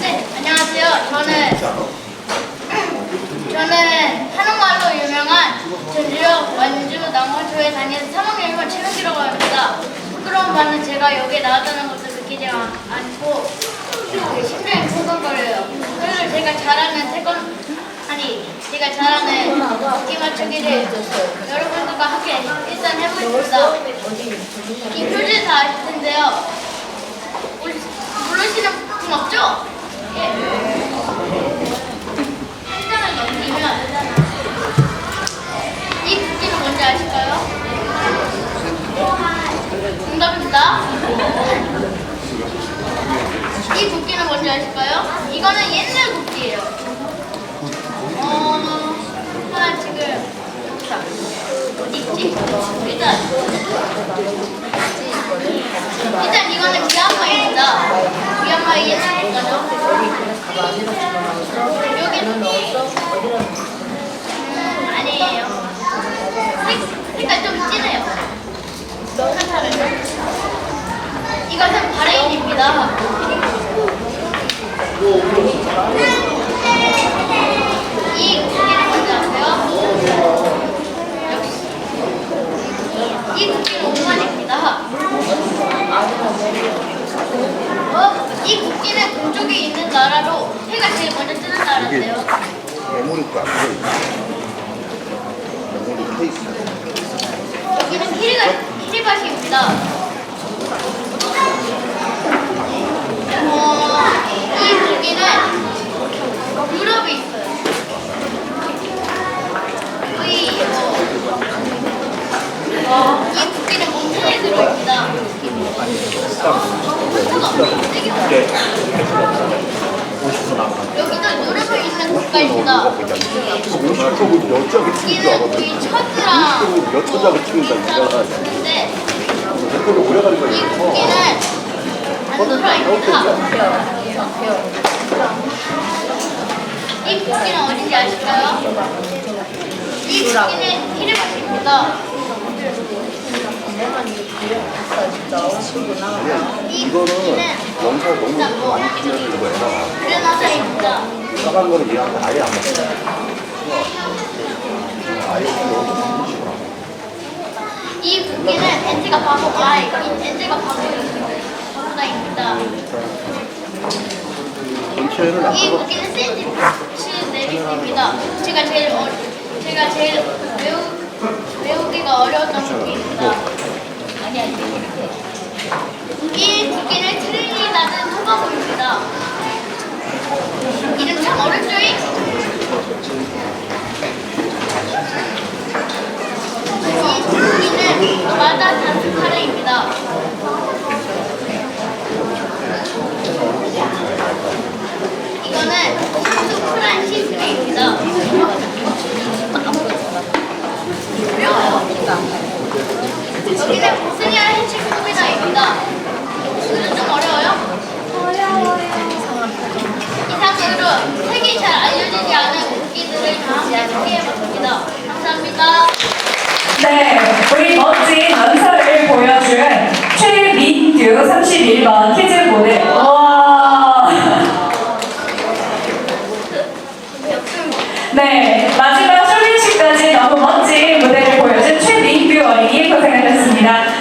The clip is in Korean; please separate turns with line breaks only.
네, 안녕하세요. 저는 저는 한옥마을로 유명한 전주역 완주 남원초에 다니는 3학년 1반 최명기라고 합니다. 부끄러운 바는 제가 여기에 나왔다는 것을 느끼지 않- 않고 그 심장이 쿵쾅거려요. 그래서 제가 잘하는 태권 제가 잘하는 바퀴 맞추기를 여러분들과 함께 일단 해보겠습니다. 이 표지 다 아실 텐데요. 모르- 모르시는 분 없죠? 예. 한 장을 넘기면 이 국기는 뭔지 아실까요? 정답입니다. 이 국기는 뭔지 아실까요? 이거는 옛날 국기예요. 어, 하나 지금 자, 어디 있지? 일단 이거는. 미얀마의 옛날 국가죠. 여기는 음, 아니에요. 색, 색깔 좀 진해요. 이것은 바레인입니다. 이 국기는 뭔지 아세요? 역시 이 국기는 오만입니다. 어? 이 국기는 동쪽에 있는 나라로 해가 제일 먼저 뜨는 나라인데요.
안 들어있어. 메모리 케이스.
여기는 키리가, 키리바시입니다. 어, 이 국기는 유럽에 있어요. 거의 어, 어, 이 국기는 몽탄에 들어있습니다. 몽타가 되게
네. 50분 남았
여기도 유럽에 있는 국가입니다.
50%고 몇 장을 치는 줄
여기는
알았는데.
거의 천지랑
50%고 몇 천장을 치는다, 이거.
있는데
댓글로 오래 가는 거야,
이 국기는 어딘지 아실까요? 이 국기는 키르바시입니다.
너무 많이 거는 아예 안 먹어. 아예 너무 싫어.
이 국기는 벤츠가 바보가 이 벤츠가 바보 바보다입니다.
전체는
안이
먹어.
국기는 샌드위치 내리입니다. 제가 제일 어, 제가 제일 외우 외우기가 어려웠던 국기입니다. 아니 아니 이 국기는 트리니다드 토바고입니다. 이름 참 어렵죠잉? 이 국기는 마다가스카르입니다. 이거는 샤수 프란시스크입니다. 어려워요. 여기는 보스니아 헤체고비나입니다. 이거 좀 어려워요? 잘 알려지지 않은 국기들을 다 함께 소개해봤습니다. 감사합니다.
네, 우리 멋진 연설을 보여준 최민규 31번 키즈 모델. 와. 네, 마지막 쇼핑식까지 너무 멋진 무대를 보여준 최민규 어린이 고생하셨습니다.